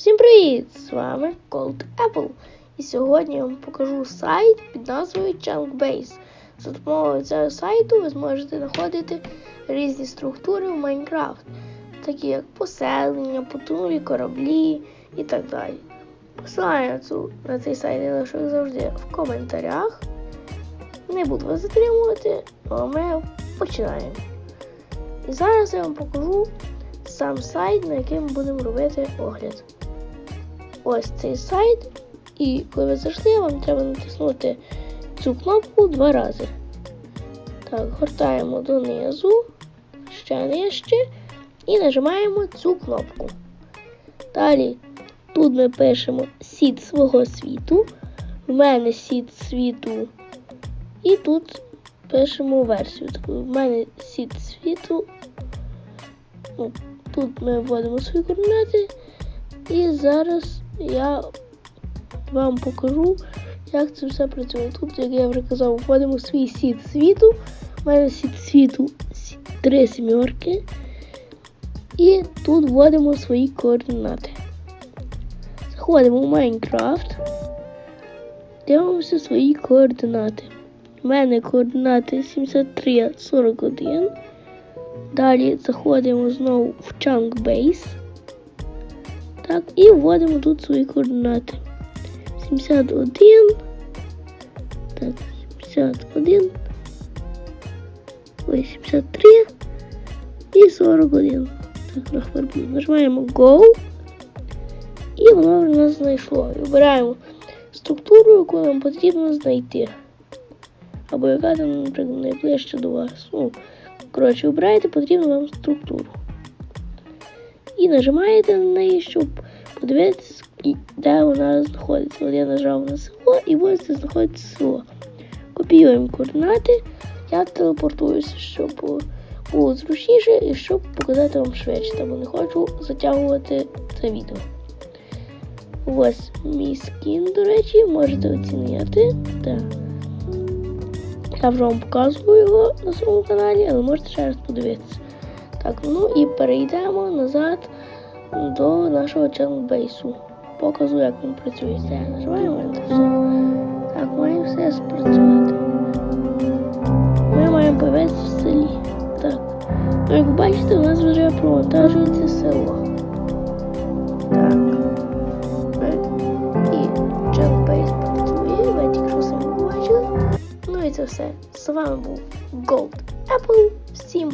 Всім привіт! З вами Cold Apple. І сьогодні я вам покажу сайт під назвою Chunkbase. За допомогою цього сайту ви зможете знаходити різні структури в Майнкрафт, такі як поселення, потонулі кораблі і так далі. Посилання на, цей сайт я лишу як завжди в коментарях. Не буду вас затримувати, а ми починаємо. І зараз я вам покажу сам сайт, на який ми будемо робити огляд. Ось цей сайт. І коли ви зайшли, вам треба натиснути цю кнопку два рази. Так, гортаємо донизу, ще нижче, і нажимаємо цю кнопку. Далі тут ми пишемо сіт свого світу. В мене сіт світу. І тут пишемо версію. Таку, в мене сіт світу. Ну, Тут ми вводимо свої координати. І зараз я вам покажу, як це все працює. Тут, як я вже казав, вводимо свій сіт світу. У мене сіт світу три сімерки. І тут вводимо свої координати. Заходимо в Майнкрафт. Дивимося свої координати. У мене координати 7341. Далі заходимо знову в Chunk Base. Так, і вводимо тут свої координати. 71. Так, 71. Ой, 73 і 41. Так, нажимаємо Go. І воно вже нас знайшло. І Вибираємо структуру, яку нам потрібно знайти. Або яка там, наприклад, найближче до вас. Ну, Коротше, обираєте потрібну вам структуру. І нажимаєте на неї, щоб подивитися, де вона знаходиться. От я нажав на село і ось це знаходиться село. Копіюємо координати. Я телепортуюся, щоб було зручніше і щоб показати вам швидше, тому не хочу затягувати це відео. Ось мій скін, до речі, можете оцінити. Так. Я вже вам показую його на своєму каналі, але можете ще раз подивитися. Так, ну і перейдемо назад до нашого ченбейсу. Покажу, як він працює. Все, нажимаємо Enter, все. Так, має все спрацювати. Ми маємо появитися в селі. Так. Ну, як бачите, у нас вже провантажується село. Так. І ченбейс працює, ви тільки що побачили. Ну і це все. З вами був Gold Apple. Всім